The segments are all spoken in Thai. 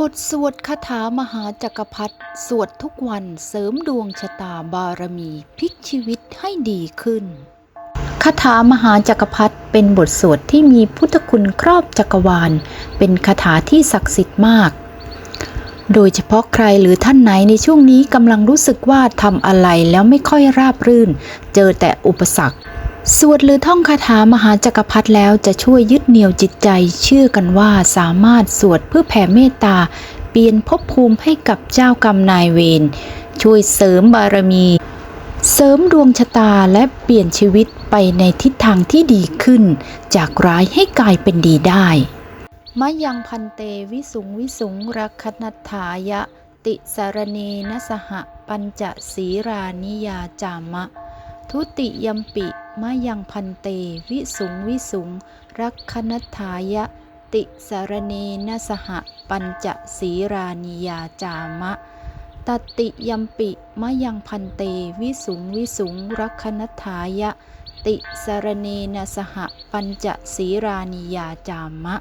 บทสวดคาถามหาจักรพรรดิสวดทุกวันเสริมดวงชะตาบารมีพลิกชีวิตให้ดีขึ้นคาถามหาจักรพรรดิเป็นบทสวดที่มีพุทธคุณครอบจักรวาล เป็นคาถาที่ศักดิ์สิทธิ์มาก โดยเฉพาะใครหรือท่านไหนในช่วงนี้กำลังรู้สึกว่าทำอะไรแล้วไม่ค่อยราบรื่น เจอแต่อุปสรรค สวดหรือท่องคาถามหาจักรพรรดิแล้วจะช่วยยึดเหนี่ยวจิตใจ เชื่อกันว่าสามารถสวดเพื่อแผ่เมตตา เปลี่ยนภพภูมิให้กับเจ้ากรรมนายเวรช่วยเสริมบารมี เสริมดวงชะตาและเปลี่ยนชีวิตไปในทิศทางที่ดีขึ้น จากร้ายให้กลายเป็นดีได้มะยังพันเตวิสุงวิสุงรักขนัฏฐายะ ติสารเนนสหปัญจศีรานิยาจามะ ทุติยมปิ มะยังพันเต วิสุงวิสุง รักขนัฏฐายะ ติสารเนนสหปัญจศีรานิยาจามะ ตติยมปิมะยังพันเต วิสุงวิสุง รักขนัฏฐายะ ติสารเนนสหปัญจศีรานิยาจามะ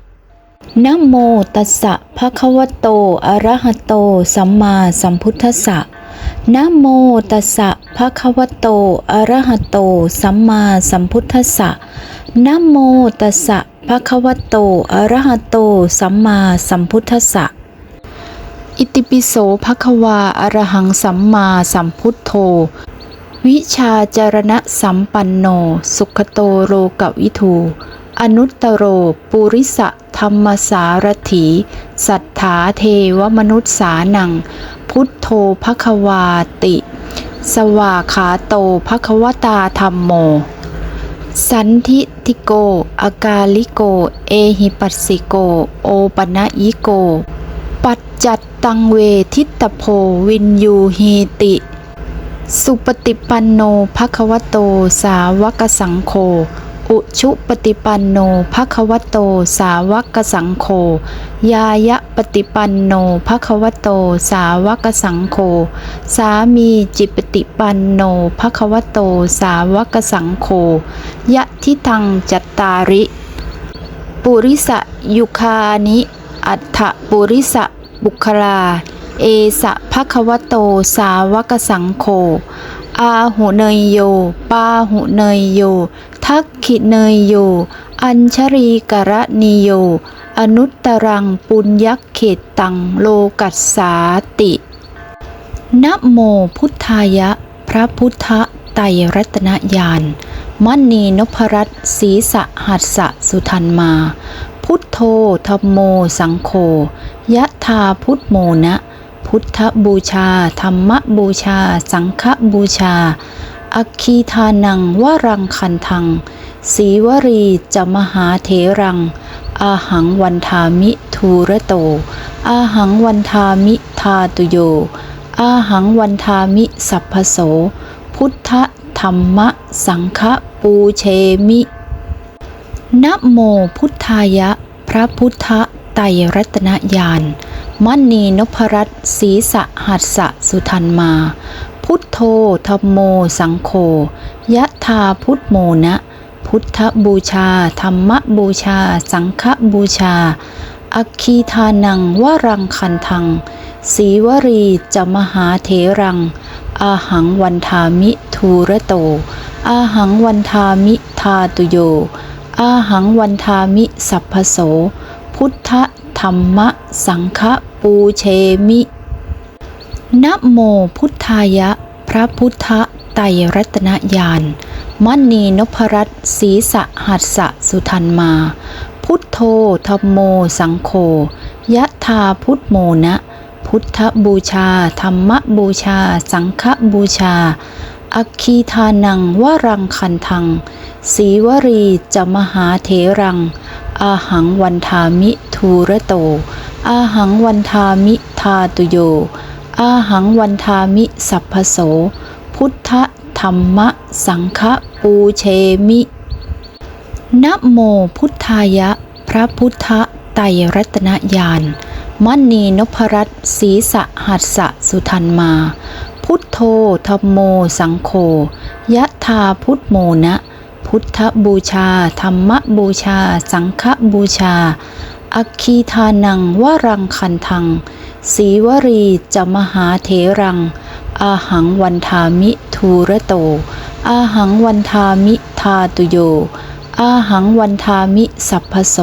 นะโมตัสสะภะคะวะโต อะระหะโต สัมมาสัมพุทธัสสะ นะโมตัสสะภะคะวะโต อะระหะโต สัมมาสัมพุทธัสสะนะโมตัสสะภะคะวะโต อะระหะโต สัมมาสัมพุทธัสสะ อิติปิโสภะคะวา อะระหังสัมมาสัมพุทโธ วิชาจารณะสัมปันโน สุขโตโรกวิทู อนุตตโร ปุริสะ ธรรมสารถีสัทธาเทวมนุษย์สานัง พุทโธภควาติ สวาขาโตภควตาธรรมโม สันทิติโก อากาลิโก เอหิปัสสิโก โอปนะยิโก ปัจจัตตังเวทิตโพวินยูหีติ สุปฏิปันโนภควโตสาวกสังโฆ อุชุปฏิปันโนภควโต สาวกสังโฆยายะปฏิปันโนภควโต สาวกสังโฆสามีจิปฏิปันโนภควโต สาวกสังโฆยะทิทังจัตตาริ ปุริสะยุคานิ อัฏฐปุริสะบุคลา เอสะภควโตสาวกสังโฆอาหุเนยโย ปาหุเนยโย ทักขิเนยโย อัญชรีกรณีโย อนุตตรังปุญญเขตตังโลกัสสาติ นะโมพุทธายะ พระพุทธไตรรัตนญาณมณีนพรัตศีสะหัสสะสุทันมา พุทโธธรรมโมสังโฆยะธาพุทโมนะ พุทธบูชา ธรรมบูชา สังฆบูชา อัคคีทานังวรังคันทังสีวรีจะมหาเถรัง อาหังวันทามิทูระโต อาหังวันทามิทาตุโย อาหังวันทามิสัพพโส พุทธธรรมสังฆปูเชมินะโมพุทธายะ พระพุทธไตรรัตนญาณ มณีนพรัตน์ศรีสะหัสสะสุทันมา พุทโธธรรมโมสังโฆยะธาพุทโมนะ พุทธบูชา ธรรมบูชา สังฆบูชา อัคคีทานังวรังคันทังสีวรีจะมหาเถรัง อาหังวันทามิทูระโต อาหังวันทามิทาตุโย อาหังวันทามิสัพพโส พุทธธ รรมสังฆปูเชมินะโมพุทธายะ พระพุทธไตรรัตนญาณมณีนพรัตน์ศีสะหัสสะสุทันมา พุทโธธรรมโมสังโฆยะธาพุทโมนะ พุทธบูชา ธรรมบูชา สังฆบูชา อัคคีทานังวรังคันทังสีวรีจะมหาเถรัง อาหังวันทามิ ทูระโต อาหังวันทามิทาตุโย อาหังวันทามิสัพพโส พุทธธรรมะสังฆปูเชมินะโมพุทธายะ พระพุทธไตรรัตนญาณมณีนพรัตน์ศีสะหัสสะสุทันมา พุทโธธรรมโมสังโฆยะธาพุทโมนะ พุทธบูชา ธรรมบูชา สังฆบูชา อัคคีทานังวรังคันทัง สีวรีจะมหาเถรัง อาหังวันทามิทูระโต อาหังวันทามิทาตุโย อาหังวันทามิสัพพโส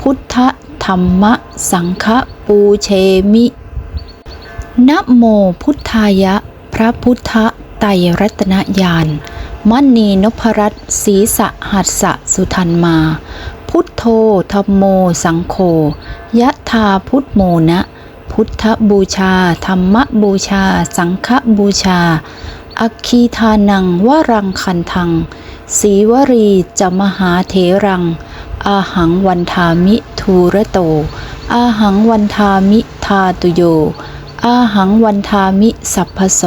พุทธธรรมะสังฆปูเชมินะโมพุทธายะ พระพุทธไตรรัตนญาณมณีนพรัตน์ศีสะหัสสะสุทันมา พุทโธธรรมโม สังโฆยะธาพุทโมนะ พุทธบูชา ธรรมบูชา สังฆบูชา อัคคีทานังวรังคันทังสีวรีจะมหาเถรัง อาหังวันทามิทูระโต อาหังวันทามิทาตุโย อาหังวันทามิสัพพโส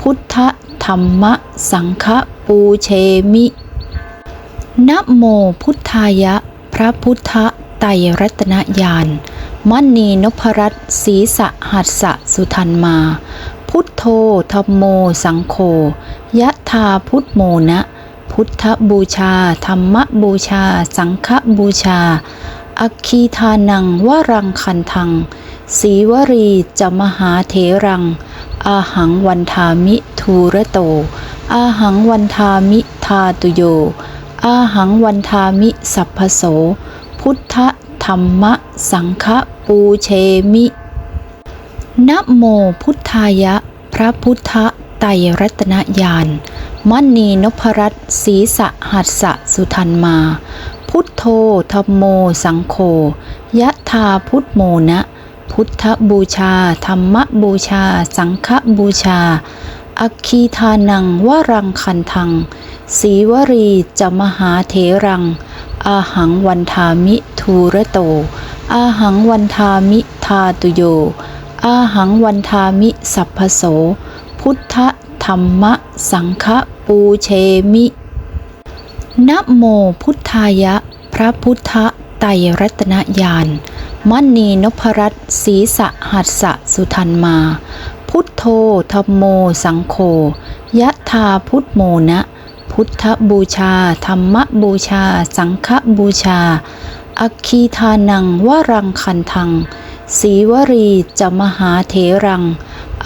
พุทธธรรมะสังฆปูเชมิ นะโมพุทธายะ พระพุทธไตรรัตนญาณมณีนพรัตน์ศีสะหัสสะสุทันมา พุทโธธรรมโมสังโฆยะธาพุทโมนะ พุทธบูชา ธรรมบูชา สังฆบูชา อัคคีทานังวรังคันทังสีวรีจะมหาเถรัง อาหังวันทามิทูระโต อาหังวันทามิทาตุโย อาหังวันทามิสัพพโส พุทธธรรมะสังฆปูเชมินะโมพุทธายะ พระพุทธไตรรัตนญาณมณีนพรัตน์ศีสะหัสสะสุทันมา พุทโธธรรมโมสังโฆยะธาพุทโมนะ พุทธบูชา ธรรมบูชา สังฆบูชา อัคคีทานังวรังคันทัง สีวรีจะมหาเถรัง อาหังวันทามิทูระโต อาหังวันทามิทาตุโย อาหังวันทามิสัพพโส พุทธธรรมะสังฆปูเชมินะโมพุทธายะ พระพุทธไตรรัตนญาณ มณีนพรัตน์ศรีสะหัสสะสุทันมา พุทโธธรรมโมสังโฆยะธาพุทโมนะ พุทธบูชา ธรรมบูชา สังฆบูชา อัคคีทานังวรังคันทังสีวรีจะมหาเถรัง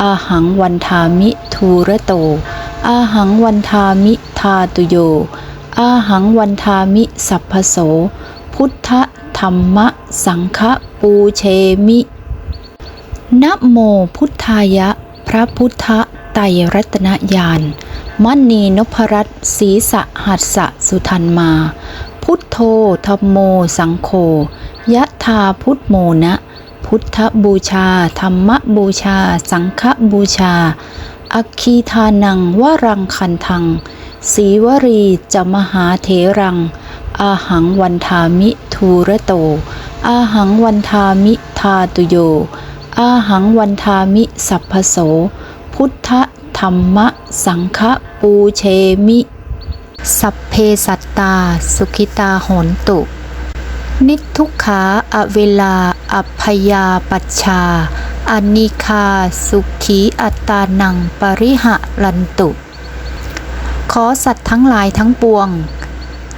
อาหังวันทามิทูระโต อาหังวันทามิทาตุโย อาหังวันทามิสัพพโส พุทธธ รรมะสังฆปูเชมินะโมพุทธายะ พระพุทธไตรรัตนญาณมณีนพรัตน์ศรีสะหัสสะสุทันมา พุทโธธรรมโมสังโฆยะธาพุทโมนะ พุทธบูชา ธรรมบูชา สังฆบูชา อัคคีทานังวรังคันทังสีวรีจะมหาเถรัง อาหังวันทามิ ทูระโต อาหังวันทามิทาตุโย อาหังวันทามิสัพพโส พุทธธรรมะสังฆปูเชมิ สัพเพสัตตา สุขิตาโหนตุ นิทุกขาอเวลา อัพยาปัชชาอนิคาสุขีอัตตานังปริหะลันตุ ขอสัตว์ทั้งหลายทั้งปวง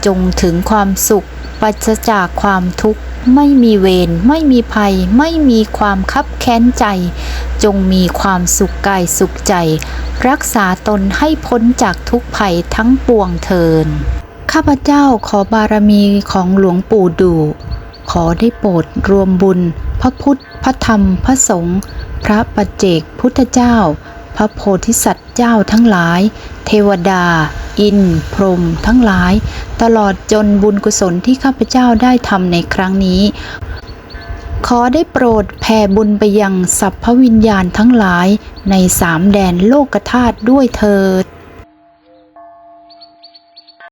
จงถึงความสุข ปัสจากความทุกข์ ไม่มีเวรไม่มีภัย ไม่มีความคับแค้นใจ จงมีความสุขกายสุขใจ รักษาตนให้พ้นจากทุกภัยทั้งปวงเทิน ข้าพเจ้าขอบารมีของหลวงปู่ดู ขอได้โปรดรวมบุญ พระพุทธ พระธรรม พระสงฆ์ พระปัจเจกพุทธเจ้า พระโพธิสัตว์เจ้าทั้งหลาย เทวดา อิน พรหมทั้งหลาย ตลอดจนบุญกุศลที่ข้าพเจ้าได้ทำในครั้งนี้ ขอได้โปรดแผ่บุญไปยังสัพพวิญญาณทั้งหลายในสามแดนโลกธาตุด้วยเถิด